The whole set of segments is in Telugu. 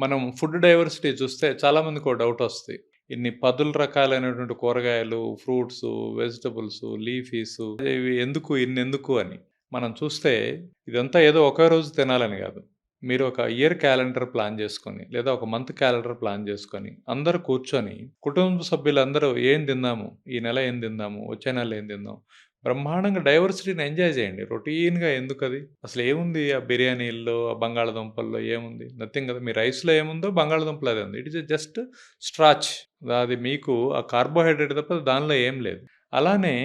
మనం ఫుడ్ డైవర్సిటీ చూస్తే చాలామందికి ఒక డౌట్ వస్తాయి ఇన్ని పదుల రకాలైనటువంటి కూరగాయలు ఫ్రూట్స్ వెజిటబుల్స్ లీఫీస్ ఇవి ఎందుకు ఇన్ని ఎందుకు అని మనం చూస్తే ఇదంతా ఏదో ఒకే రోజు తినాలని కాదు. మీరు ఒక ఇయర్ క్యాలెండర్ ప్లాన్ చేసుకొని లేదా ఒక మంత్ క్యాలెండర్ ప్లాన్ చేసుకొని అందరూ కూర్చొని కుటుంబ సభ్యులందరూ ఏం తిందాము ఈ నెల ఏం తిందాము వచ్చే నెల ఏం తిందాం బ్రహ్మాండంగా డైవర్సిటీని ఎంజాయ్ చేయండి. రొటీన్గా ఎందుకు అది అసలు ఏముంది ఆ బిర్యానీల్లో ఆ బంగాళదుంపల్లో ఏముంది? నథింగ్ కదా మీ రైస్లో ఏముందో బంగాళదుంపలో అదే ఉంది. It is just starch. అది మీకు ఆ కార్బోహైడ్రేట్ తప్ప దానిలో ఏం లేదు. అలానే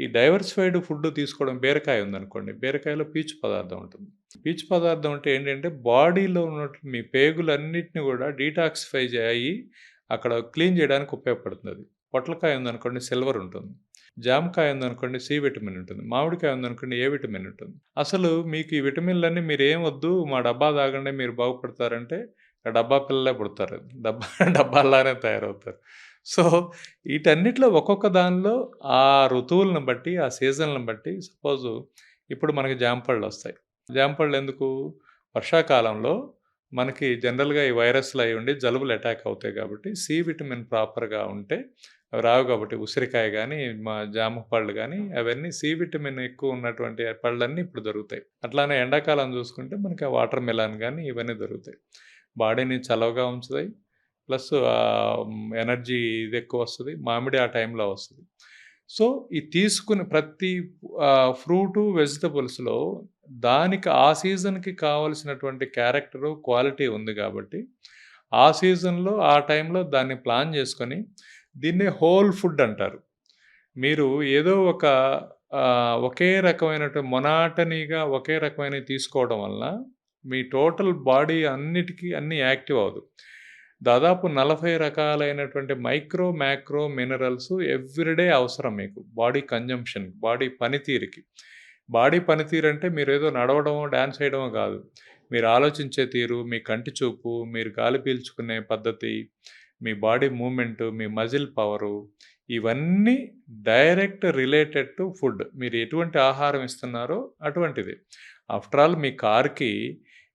ఈ డైవర్సిఫైడ్ ఫుడ్ తీసుకోవడం బీరకాయ ఉందనుకోండి. బీరకాయలో పీచు పదార్థం ఉంటుంది. పీచు పదార్థం అంటే ఏంటంటే బాడీలో ఉన్నట్టు మీ పేగులన్నిటిని కూడా డీటాక్సిఫై అయ్యి అక్కడ క్లీన్ చేయడానికి ఉపయోగపడుతుంది అది. పొట్లకాయ ఉందనుకోండి సిల్వర్ ఉంటుంది. జామకాయ ఉందనుకోండి సి విటమిన్ ఉంటుంది మామిడికాయ ఉందనుకోండి ఏ విటమిన్ ఉంటుంది. అసలు మీకు ఈ విటమిన్లన్నీ మీరు ఏం వద్దు మా డబ్బా తాగండి మీరు బాగుపడతారంటే ఆ డబ్బా పిల్లలే పుడతారు. డబ్బా డబ్బాలానే తయారవుతారు. సో వీటన్నిటిలో ఒక్కొక్క దానిలో ఆ ఋతువులను బట్టి ఆ సీజన్లను బట్టి సపోజు ఇప్పుడు మనకి జాంపళ్ళు వస్తాయి. జాంపళ్ళు ఎందుకు? వర్షాకాలంలో మనకి జనరల్గా ఈ వైరస్లు అయి ఉండి జలుబులు అటాక్ అవుతాయి కాబట్టి సి విటమిన్ ప్రాపర్గా ఉంటే అవి రావు కాబట్టి ఉసిరికాయ కానీ మా జామ పళ్ళు కానీ అవన్నీ సి విటమిన్ ఎక్కువ ఉన్నటువంటి పళ్ళన్నీ ఇప్పుడు దొరుకుతాయి. అట్లానే ఎండాకాలం చూసుకుంటే మనకి వాటర్ మెలాన్ కానీ ఇవన్నీ దొరుకుతాయి. బాడీని చలవగా ఉంచుతాయి. ప్లస్ ఎనర్జీ ఇది ఎక్కువ వస్తుంది. మామిడి ఆ టైంలో వస్తుంది. సో ఈ తీసుకుని ప్రతి ఫ్రూటు వెజిటబుల్స్లో దానికి ఆ సీజన్కి కావలసినటువంటి క్యారెక్టరు క్వాలిటీ ఉంది కాబట్టి ఆ సీజన్లో ఆ టైంలో దాన్ని ప్లాన్ చేసుకొని దీన్ని హోల్ ఫుడ్ అంటారు. మీరు ఏదో ఒక ఒకే రకమైనటువంటి మొనాటనీగా ఒకే రకమైనవి తీసుకోవడం వలన మీ టోటల్ బాడీ అన్నిటికీ అన్నీ యాక్టివ్ అవ్వదు. దాదాపు నలభై రకాలైనటువంటి మైక్రో మ్యాక్రో మినరల్స్ ఎవ్రీడే అవసరం మీకు బాడీ కన్జంప్షన్ బాడీ పనితీరుకి. బాడీ పనితీరు అంటే మీరు ఏదో నడవడమో డ్యాన్స్ వేయడమో కాదు. మీరు ఆలోచించే తీరు మీ కంటి చూపు మీరు గాలి పీల్చుకునే పద్ధతి మీ బాడీ మూమెంట్ మీ మజిల్ పవరు ఇవన్నీ డైరెక్ట్ రిలేటెడ్ టు ఫుడ్. మీరు ఎటువంటి ఆహారం ఇస్తున్నారో అటువంటిది. ఆఫ్టర్ ఆల్ మీ కార్కి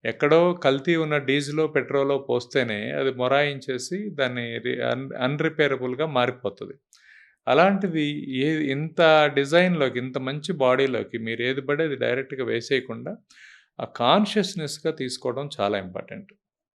ఎక్కడో కల్తీ ఉన్న డీజిలో పెట్రోలో పోస్తేనే అది మొరాయించేసి దాన్ని అన్ అన్రిపేరబుల్గా మారిపోతుంది. అలాంటిది ఏ ఇంత డిజైన్లోకి ఇంత మంచి బాడీలోకి మీరు ఏది పడేది డైరెక్ట్గా వేసేయకుండా ఆ కాన్షియస్నెస్గా తీసుకోవడం చాలా ఇంపార్టెంట్.